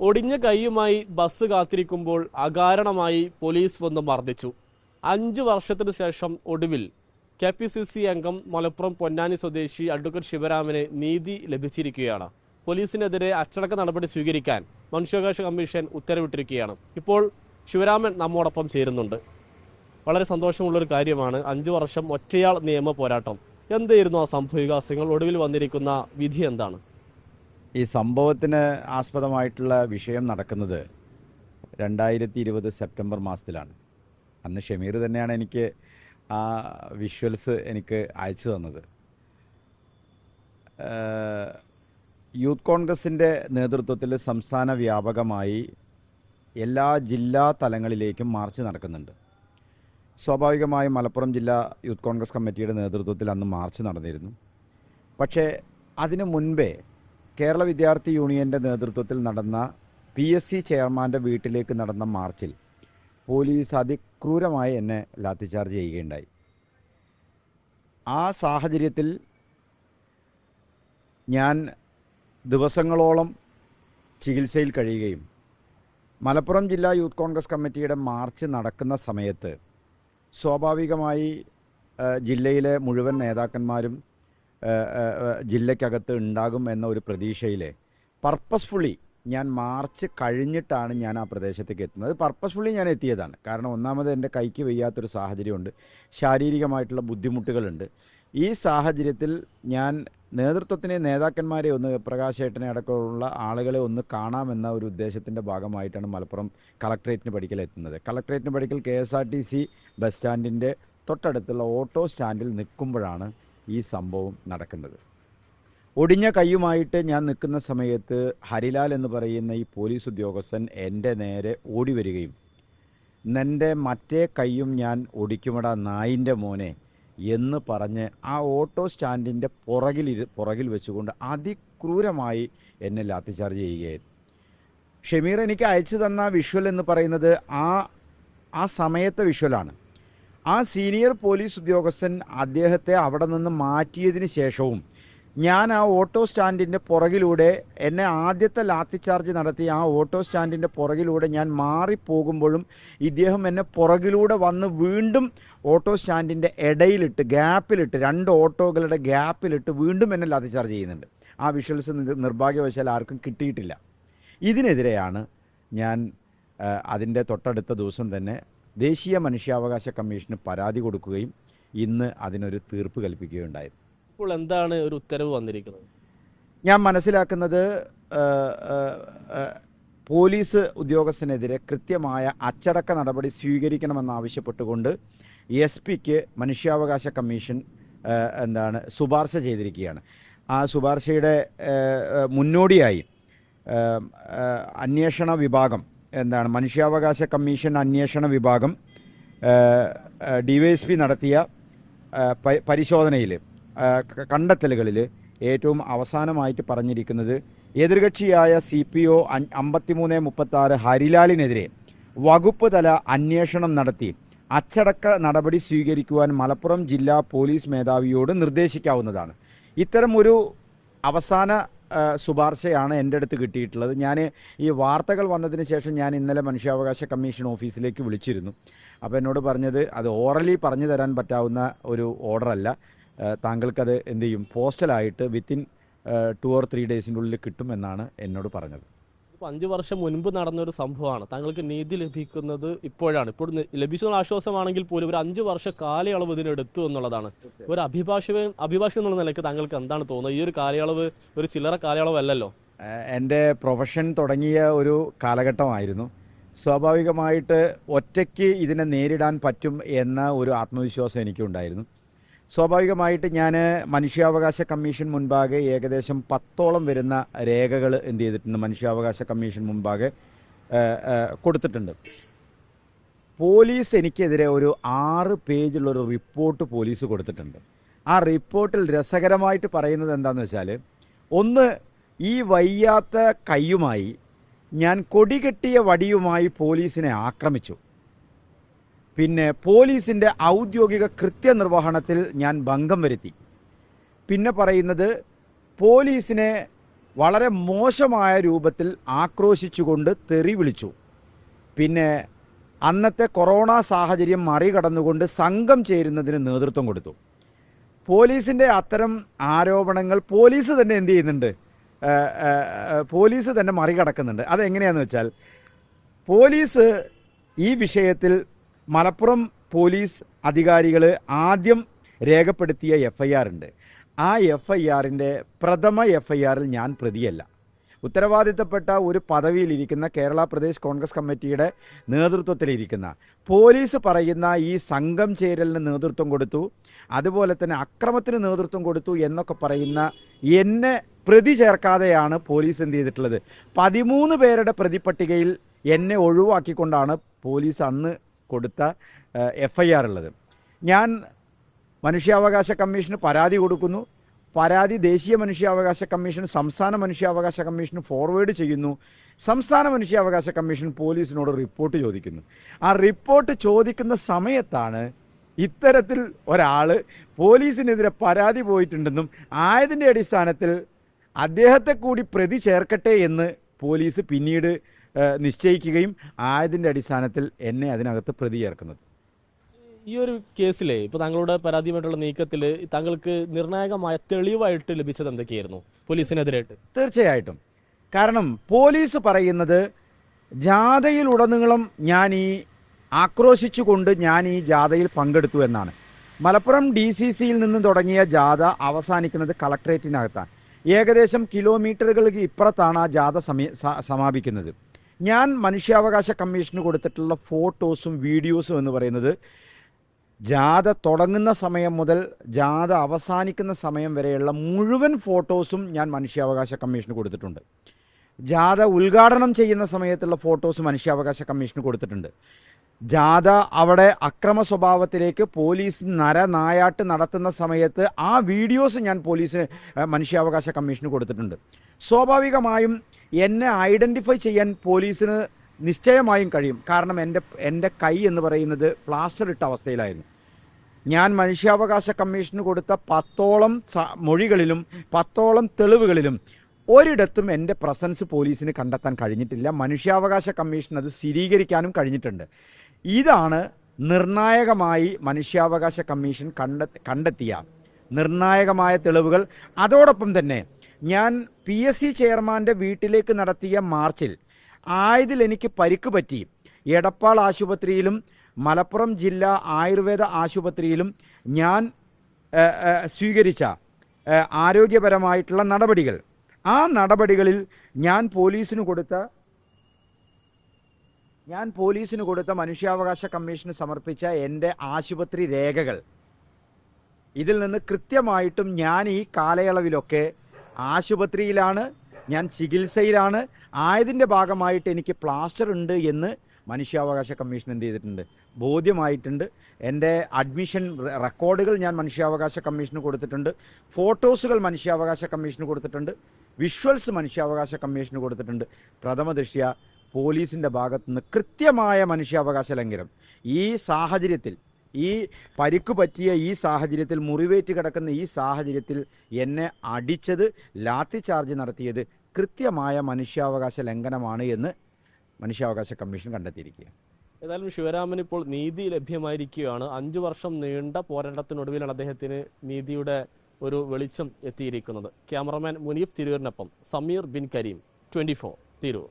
ഒടിഞ്ഞ കൈയുമായി bus കാത്തിരിക്കുമ്പോൾ അകാരണമായി police വന്ന് മർദ്ദിച്ചു. അഞ്ച് വർഷത്തിനു ശേഷം ഒടുവിൽ കെ പി സി സി അംഗം മലപ്പുറം പൊന്നാനി സ്വദേശി അഡ്വക്കേറ്റ് ശിവരാമന് നീതി ലഭിച്ചിരിക്കുകയാണ്. പോലീസിനെതിരെ അച്ചടക്ക നടപടി സ്വീകരിക്കാൻ മനുഷ്യാവകാശ കമ്മീഷൻ ഉത്തരവിട്ടിരിക്കുകയാണ്. ഇപ്പോൾ ശിവരാമൻ നമ്മോടൊപ്പം ചേരുന്നുണ്ട്. വളരെ സന്തോഷമുള്ളൊരു കാര്യമാണ് അഞ്ചു വർഷം ഒറ്റയാൾ നിയമ പോരാട്ടം. എന്തായിരുന്നു ആ സംഭവവികാസങ്ങൾ ഒടുവിൽ വന്നിരിക്കുന്ന വിധി എന്താണ്? ഈ സംഭവത്തിന് ആസ്പദമായിട്ടുള്ള വിഷയം നടക്കുന്നത് രണ്ടായിരത്തി ഇരുപത് സെപ്റ്റംബർ മാസത്തിലാണ്. അന്ന് ഷമീർ തന്നെയാണ് എനിക്ക് ആ വിഷ്വൽസ് എനിക്ക് അയച്ചു തന്നത്. യൂത്ത് കോൺഗ്രസിന്റെ നേതൃത്വത്തിൽ സംസ്ഥാന വ്യാപകമായി എല്ലാ ജില്ലാ തലങ്ങളിലേക്കും മാർച്ച് നടക്കുന്നുണ്ട്. സ്വാഭാവികമായും മലപ്പുറം ജില്ലാ യൂത്ത് കോൺഗ്രസ് കമ്മിറ്റിയുടെ നേതൃത്വത്തിൽ അന്ന് മാർച്ച് നടന്നിരുന്നു. പക്ഷേ അതിനു മുൻപേ കേരള വിദ്യാർത്ഥി യൂണിയന്റെ നേതൃത്വത്തിൽ നടന്ന പി എസ് സി ചെയർമാന്റെ വീട്ടിലേക്ക് നടന്ന മാർച്ചിൽ പോലീസ് അതിക്രൂരമായി എന്നെ ലാത്തിചാർജ് ചെയ്യുകയുണ്ടായി. ആ സാഹചര്യത്തിൽ ഞാൻ ദിവസങ്ങളോളം ചികിത്സയിൽ കഴിയുകയും മലപ്പുറം ജില്ലാ യൂത്ത് കോൺഗ്രസ് കമ്മിറ്റിയുടെ മാർച്ച് നടക്കുന്ന സമയത്ത് സ്വാഭാവികമായി ജില്ലയിലെ മുഴുവൻ നേതാക്കന്മാരും ജില്ലയ്ക്കകത്ത് ഉണ്ടാകും എന്ന ഒരു പ്രതീക്ഷയിൽ പർപ്പസ്ഫുള്ളി ഞാൻ മാർച്ച് കഴിഞ്ഞിട്ടാണ് ഞാൻ ആ പ്രദേശത്തേക്ക് എത്തുന്നത്. പർപ്പസ്ഫുള്ളി ഞാൻ എത്തിയതാണ്. കാരണം ഒന്നാമത് എന്റെ കൈക്ക് വയ്യാത്തൊരു സാഹചര്യമുണ്ട്. ശാരീരികമായിട്ടുള്ള ബുദ്ധിമുട്ടുകളുണ്ട്. ഈ സാഹചര്യത്തിൽ ഞാൻ നേതൃത്വത്തിനെ നേതാക്കന്മാരെ ഒന്ന് പ്രകാശേട്ടനെ അടക്കമുള്ള ആളുകളെ ഒന്ന് കാണാമെന്ന ഒരു ഉദ്ദേശത്തിന്റെ ഭാഗമായിട്ടാണ് മലപ്പുറം കളക്ടറേറ്റിന് പഠിക്കൽ എത്തുന്നത്. കളക്ടറേറ്റിന് പഠിക്കൽ K S R T C bus സ്റ്റാൻഡിന്റെ തൊട്ടടുത്തുള്ള ഓട്ടോ സ്റ്റാൻഡിൽ നിൽക്കുമ്പോഴാണ് ഈ സംഭവം നടക്കുന്നത്. ഒടിഞ്ഞ കൈയുമായിട്ട് ഞാൻ നിൽക്കുന്ന സമയത്ത് ഹരിലാൽ എന്ന് പറയുന്ന ഈ പോലീസ് ഉദ്യോഗസ്ഥൻ എന്റെ നേരെ ഓടി വരികയും എന്റെ മറ്റേ കൈയും ഞാൻ ഒടിക്കുമടാ നായിന്റെ മോനെ എന്ന് പറഞ്ഞ് ആ ഓട്ടോ സ്റ്റാൻഡിന്റെ പുറകിൽ പുറകിൽ വെച്ചുകൊണ്ട് അതിക്രൂരമായി എന്നെ ലാത്തിചാർജ് ചെയ്യുകയായിരുന്നു. ഷമീർ എനിക്ക് അയച്ചു തന്ന വിഷ്വൽ എന്ന് പറയുന്നത് ആ ആ സമയത്തെ വിഷ്വലാണ്. ആ സീനിയർ പോലീസ് ഉദ്യോഗസ്ഥൻ അദ്ദേഹത്തെ അവിടെ നിന്ന് മാറ്റിയതിന് ശേഷവും ഞാൻ ആ ഓട്ടോ സ്റ്റാൻഡിന്റെ പുറകിലൂടെ എന്നെ ആദ്യത്തെ ലാത്തി ചാർജ് നടത്തി ആ ഓട്ടോ സ്റ്റാൻഡിന്റെ പുറകിലൂടെ ഞാൻ മാറിപ്പോകുമ്പോഴും ഇദ്ദേഹം എന്നെ പുറകിലൂടെ വന്ന് വീണ്ടും ഓട്ടോ സ്റ്റാൻഡിന്റെ ഇടയിലിട്ട് ഗ്യാപ്പിലിട്ട് രണ്ട് ഓട്ടോകളുടെ ഗ്യാപ്പിലിട്ട് വീണ്ടും എന്നെ ലാത്തി ചാർജ് ചെയ്യുന്നുണ്ട്. ആ വിഷ്വൽസ് നിർഭാഗ്യവശാൽ ആർക്കും കിട്ടിയിട്ടില്ല. ഇതിനെതിരെയാണ് ഞാൻ അതിന്റെ തൊട്ടടുത്ത ദിവസം തന്നെ ദേശീയ മനുഷ്യാവകാശ കമ്മീഷന് പരാതി കൊടുക്കുകയും ഇന്ന് അതിനൊരു തീർപ്പ് കൽപ്പിക്കുകയുണ്ടായത് ഇപ്പോൾ എന്താണ് ഒരു ഉത്തരവ് വന്നിരിക്കുന്നത്? ഞാൻ മനസ്സിലാക്കുന്നത് പോലീസ് ഉദ്യോഗസ്ഥനെതിരെ കൃത്യമായ അച്ചടക്ക നടപടി സ്വീകരിക്കണമെന്നാവശ്യപ്പെട്ടുകൊണ്ട് എസ് പിക്ക് മനുഷ്യാവകാശ കമ്മീഷൻ എന്താണ് ശുപാർശ ചെയ്തിരിക്കുകയാണ്. ആ ശുപാർശയുടെ മുന്നോടിയായി അന്വേഷണ വിഭാഗം എന്താണ് മനുഷ്യാവകാശ കമ്മീഷൻ അന്വേഷണ വിഭാഗം ഡി വൈ എസ് പി നടത്തിയ പരിശോധനയിൽ കണ്ടെത്തലുകളിൽ ഏറ്റവും അവസാനമായിട്ട് പറഞ്ഞിരിക്കുന്നത് എതിർകക്ഷിയായ സി പി ഒ അമ്പത്തിമൂന്ന് മുപ്പത്താറ് ഹരിലാലിനെതിരെ വകുപ്പ് തല അന്വേഷണം നടത്തി. അച്ചടക്ക നടപടി സ്വീകരിക്കുവാൻ മലപ്പുറം ജില്ലാ പോലീസ് മേധാവിയോട് നിർദ്ദേശിക്കാവുന്നതാണ്. ഇത്തരം ഒരു അവസാന ശുപാർശയാണ് എന്റെ അടുത്ത് കിട്ടിയിട്ടുള്ളത്. ഞാൻ ഈ വാർത്തകൾ വന്നതിന് ശേഷം ഞാൻ ഇന്നലെ മനുഷ്യാവകാശ കമ്മീഷൻ ഓഫീസിലേക്ക് വിളിച്ചിരുന്നു. അപ്പോൾ എന്നോട് പറഞ്ഞത് അത് ഓറലി പറഞ്ഞു തരാൻ പറ്റാവുന്ന ഒരു ഓർഡറല്ല താങ്കൾക്കത് എന്ത് ചെയ്യും? പോസ്റ്റലായിട്ട് വിത്തിൻ ടു ഓർ ത്രീ ഡേയ്സിന്റെ ഉള്ളിൽ കിട്ടുമെന്നാണ് എന്നോട് പറഞ്ഞത്. ഇപ്പോൾ അഞ്ചു വർഷം മുൻപ് നടന്ന ഒരു സംഭവമാണ്. താങ്കൾക്ക് നീതി ലഭിക്കുന്നത് ഇപ്പോഴാണ്. ഇപ്പോൾ ലഭിച്ചത് ലഭിച്ച ആശ്വാസമാണെങ്കിൽ പോലും ഒരു അഞ്ചു വർഷ കാലയളവ് ഇതിനെടുത്തു എന്നുള്ളതാണ്. ഒരു അഭിഭാഷകൻ അഭിഭാഷകൻ എന്നുള്ള നിലയ്ക്ക് താങ്കൾക്ക് എന്താണ് തോന്നുന്നത്? ഈ ഒരു കാലയളവ് ഒരു ചില്ലറ കാലയളവല്ലല്ലോ? എന്റെ പ്രൊഫഷൻ തുടങ്ങിയ ഒരു കാലഘട്ടമായിരുന്നു. സ്വാഭാവികമായിട്ട് ഒറ്റയ്ക്ക് ഇതിനെ നേരിടാൻ പറ്റും എന്ന ഒരു ആത്മവിശ്വാസം എനിക്കുണ്ടായിരുന്നു. സ്വാഭാവികമായിട്ട് ഞാൻ മനുഷ്യാവകാശ കമ്മീഷൻ മുൻപാകെ ഏകദേശം പത്തോളം വരുന്ന രേഖകൾ എന്ത് ചെയ്തിട്ടുണ്ട് മനുഷ്യാവകാശ കമ്മീഷൻ മുൻപാകെ കൊടുത്തിട്ടുണ്ട്. പോലീസ് എനിക്കെതിരെ ഒരു ആറ് പേജുള്ളൊരു റിപ്പോർട്ട് പോലീസ് കൊടുത്തിട്ടുണ്ട്. ആ റിപ്പോർട്ടിൽ രസകരമായിട്ട് പറയുന്നത് എന്താണെന്ന് വെച്ചാൽ ഒന്ന് ഈ വയ്യാത്ത കൈയുമായി ഞാൻ കൊടികെട്ടിയ വടിയുമായി പോലീസിനെ ആക്രമിച്ചു. പിന്നെ പോലീസിന്റെ ഔദ്യോഗിക കൃത്യനിർവഹണത്തിൽ ഞാൻ ഭംഗം വരുത്തി. പിന്നെ പറയുന്നത് പോലീസിനെ വളരെ മോശമായ രൂപത്തിൽ ആക്രോശിച്ചുകൊണ്ട് തെറി വിളിച്ചു. പിന്നെ അന്നത്തെ കൊറോണ സാഹചര്യം മറികടന്നുകൊണ്ട് സംഘം ചേരുന്നതിന് നേതൃത്വം കൊടുത്തു. പോലീസിന്റെ അത്തരം ആരോപണങ്ങൾ പോലീസ് തന്നെ എന്ത് ചെയ്യുന്നുണ്ട്? പോലീസ് തന്നെ മറികടക്കുന്നുണ്ട്. അതെങ്ങനെയാണെന്ന് വെച്ചാൽ പോലീസ് ഈ വിഷയത്തിൽ മലപ്പുറം പോലീസ് അധികാരികൾ ആദ്യം രേഖപ്പെടുത്തിയ എഫ് ഐ ആർ ഉണ്ട്. ആ എഫ് ഐ ആറിന്റെ പ്രഥമ എഫ് ഐ ആറിൽ ഞാൻ പ്രതിയല്ല. ഉത്തരവാദിത്തപ്പെട്ട ഒരു പദവിയിലിരിക്കുന്ന കേരള പ്രദേശ് കോൺഗ്രസ് കമ്മിറ്റിയുടെ നേതൃത്വത്തിലിരിക്കുന്ന പോലീസ് പറയുന്ന ഈ സംഘം ചേരലിന് നേതൃത്വം കൊടുത്തു അതുപോലെ തന്നെ അക്രമത്തിന് നേതൃത്വം കൊടുത്തു എന്നൊക്കെ പറയുന്ന എന്നെ പ്രതി ചേർക്കാതെയാണ് പോലീസ് എന്ത് ചെയ്തിട്ടുള്ളത്. പതിമൂന്ന് പേരുടെ പ്രതിപട്ടികയിൽ എന്നെ ഒഴിവാക്കിക്കൊണ്ടാണ് പോലീസ് അന്ന് കൊടുത്ത എഫ് ഐ ആർ ഉള്ളത്. ഞാൻ മനുഷ്യാവകാശ കമ്മീഷന് പരാതി കൊടുക്കുന്നു. പരാതി ദേശീയ മനുഷ്യാവകാശ കമ്മീഷൻ സംസ്ഥാന മനുഷ്യാവകാശ കമ്മീഷന് ഫോർവേഡ് ചെയ്യുന്നു. സംസ്ഥാന മനുഷ്യാവകാശ കമ്മീഷൻ പോലീസിനോട് റിപ്പോർട്ട് ചോദിക്കുന്നു. ആ റിപ്പോർട്ട് ചോദിക്കുന്ന സമയത്താണ് ഇത്തരത്തിൽ ഒരാൾ പോലീസിനെതിരെ പരാതി പോയിട്ടുണ്ടെന്നും ആയതിന്റെ അടിസ്ഥാനത്തിൽ അദ്ദേഹത്തെ കൂടി പ്രതി ചേർക്കട്ടെ എന്ന് പോലീസ് പിന്നീട് നിശ്ചയിക്കുകയും ആയതിന്റെ അടിസ്ഥാനത്തിൽ എന്നെ അതിനകത്ത് പ്രതി ചേർക്കുന്നത് ഈ ഒരു കേസിലെ ഇപ്പോൾ താങ്കളുടെ പരാതിയുമായിട്ടുള്ള നീക്കത്തിൽ താങ്കൾക്ക് നിർണായകമായ തെളിവായിട്ട് ലഭിച്ചത് എന്തൊക്കെയായിരുന്നു പോലീസിനെതിരായിട്ട്? തീർച്ചയായിട്ടും. കാരണം പോലീസ് പറയുന്നത് ജാഥയിലുടനീളം ഞാൻ ഈ ആക്രോശിച്ചുകൊണ്ട് ഞാൻ ഈ ജാഥയിൽ പങ്കെടുത്തു എന്നാണ്. മലപ്പുറം ഡി സി സിയിൽ നിന്നും തുടങ്ങിയ ജാഥ അവസാനിക്കുന്നത് കളക്ട്രേറ്റിനകത്താണ് ഏകദേശം കിലോമീറ്ററുകൾക്ക് ഇപ്പുറത്താണ് ആ ജാഥ സമീ സമാപിക്കുന്നത്. ഞാൻ മനുഷ്യാവകാശ കമ്മീഷന് കൊടുത്തിട്ടുള്ള ഫോട്ടോസും വീഡിയോസും എന്ന് പറയുന്നത് ജാഥ തുടങ്ങുന്ന സമയം മുതൽ ജാഥ അവസാനിക്കുന്ന സമയം വരെയുള്ള മുഴുവൻ ഫോട്ടോസും ഞാൻ മനുഷ്യാവകാശ കമ്മീഷന് കൊടുത്തിട്ടുണ്ട്. ജാഥ ഉദ്ഘാടനം ചെയ്യുന്ന സമയത്തുള്ള ഫോട്ടോസ് മനുഷ്യാവകാശ കമ്മീഷന് കൊടുത്തിട്ടുണ്ട്. ജാഥ അവിടെ അക്രമ സ്വഭാവത്തിലേക്ക് പോലീസ് നരനായാട്ട് നടത്തുന്ന സമയത്ത് ആ വീഡിയോസ് ഞാൻ പോലീസിന് മനുഷ്യാവകാശ കമ്മീഷന് കൊടുത്തിട്ടുണ്ട്. സ്വാഭാവികമായും എന്നെ ഐഡന്റിഫൈ ചെയ്യാൻ പോലീസിന് നിശ്ചയമായും കഴിയും. കാരണം എന്റെ എന്റെ കൈ എന്ന് പറയുന്നത് പ്ലാസ്റ്റർ ഇട്ട അവസ്ഥയിലായിരുന്നു. ഞാൻ മനുഷ്യാവകാശ കമ്മീഷന് കൊടുത്ത പത്തോളം മൊഴികളിലും പത്തോളം തെളിവുകളിലും ഒരിടത്തും എന്റെ പ്രസൻസ് പോലീസിന് കണ്ടെത്താൻ കഴിഞ്ഞിട്ടില്ല. മനുഷ്യാവകാശ കമ്മീഷൻ അത് സ്ഥിരീകരിക്കാനും കഴിഞ്ഞിട്ടുണ്ട്. ഇതാണ് നിർണായകമായി മനുഷ്യാവകാശ കമ്മീഷൻ കണ്ടെ കണ്ടെത്തിയ നിർണായകമായ തെളിവുകൾ. അതോടൊപ്പം തന്നെ ഞാൻ പി എസ് സി ചെയർമാന്റെ വീട്ടിലേക്ക് നടത്തിയ മാർച്ചിൽ ആയതിൽ എനിക്ക് പരിക്ക് പറ്റി. എടപ്പാൾ ആശുപത്രിയിലും മലപ്പുറം ജില്ലാ ആയുർവേദ ആശുപത്രിയിലും ഞാൻ സ്വീകരിച്ച ആരോഗ്യപരമായിട്ടുള്ള നടപടികൾ. ആ നടപടികളിൽ ഞാൻ പോലീസിന് കൊടുത്ത ഞാൻ പോലീസിന് കൊടുത്ത മനുഷ്യാവകാശ കമ്മീഷന് സമർപ്പിച്ച എന്റെ ആശുപത്രി രേഖകൾ. ഇതിൽ നിന്ന് കൃത്യമായിട്ടും ഞാൻ ഈ കാലയളവിലൊക്കെ ആശുപത്രിയിലാണ് ഞാൻ ചികിത്സയിലാണ്. ആയതിന്റെ ഭാഗമായിട്ട് എനിക്ക് പ്ലാസ്റ്റർ ഉണ്ട് എന്ന് മനുഷ്യാവകാശ കമ്മീഷൻ എന്ത് ചെയ്തിട്ടുണ്ട്? ബോധ്യമായിട്ടുണ്ട്. എന്റെ അഡ്മിഷൻ റെക്കോർഡുകൾ ഞാൻ മനുഷ്യാവകാശ കമ്മീഷന് കൊടുത്തിട്ടുണ്ട്. ഫോട്ടോസുകൾ മനുഷ്യാവകാശ കമ്മീഷന് കൊടുത്തിട്ടുണ്ട്. വിഷ്വൽസ് മനുഷ്യാവകാശ കമ്മീഷന് കൊടുത്തിട്ടുണ്ട്. പ്രഥമ ദൃഷ്ട്യ പോലീസിന്റെ ഭാഗത്തുനിന്ന് കൃത്യമായ മനുഷ്യാവകാശ ലംഘനം. ഈ സാഹചര്യത്തിൽ ഈ പരിക്ക് പറ്റിയ ഈ സാഹചര്യത്തിൽ മുറിവേറ്റ് കിടക്കുന്ന ഈ സാഹചര്യത്തിൽ എന്നെ അടിച്ചത് ലാത്തി ചാർജ് നടത്തിയത് കൃത്യമായ മനുഷ്യാവകാശ ലംഘനമാണ് എന്ന് മനുഷ്യാവകാശ കമ്മീഷൻ കണ്ടെത്തിയിരിക്കുക ഏതായാലും ശിവരാമൻ ഇപ്പോൾ നീതി ലഭ്യമായിരിക്കുകയാണ്. അഞ്ചു വർഷം നീണ്ട പോരാട്ടത്തിനൊടുവിലാണ് അദ്ദേഹത്തിന് നീതിയുടെ ഒരു വെളിച്ചം എത്തിയിരിക്കുന്നത്. ക്യാമറമാൻ മുനീഫ് തിരൂരിനൊപ്പം സമീർ ബിൻ കരീം ട്വന്റി ഫോർ തിരൂർ.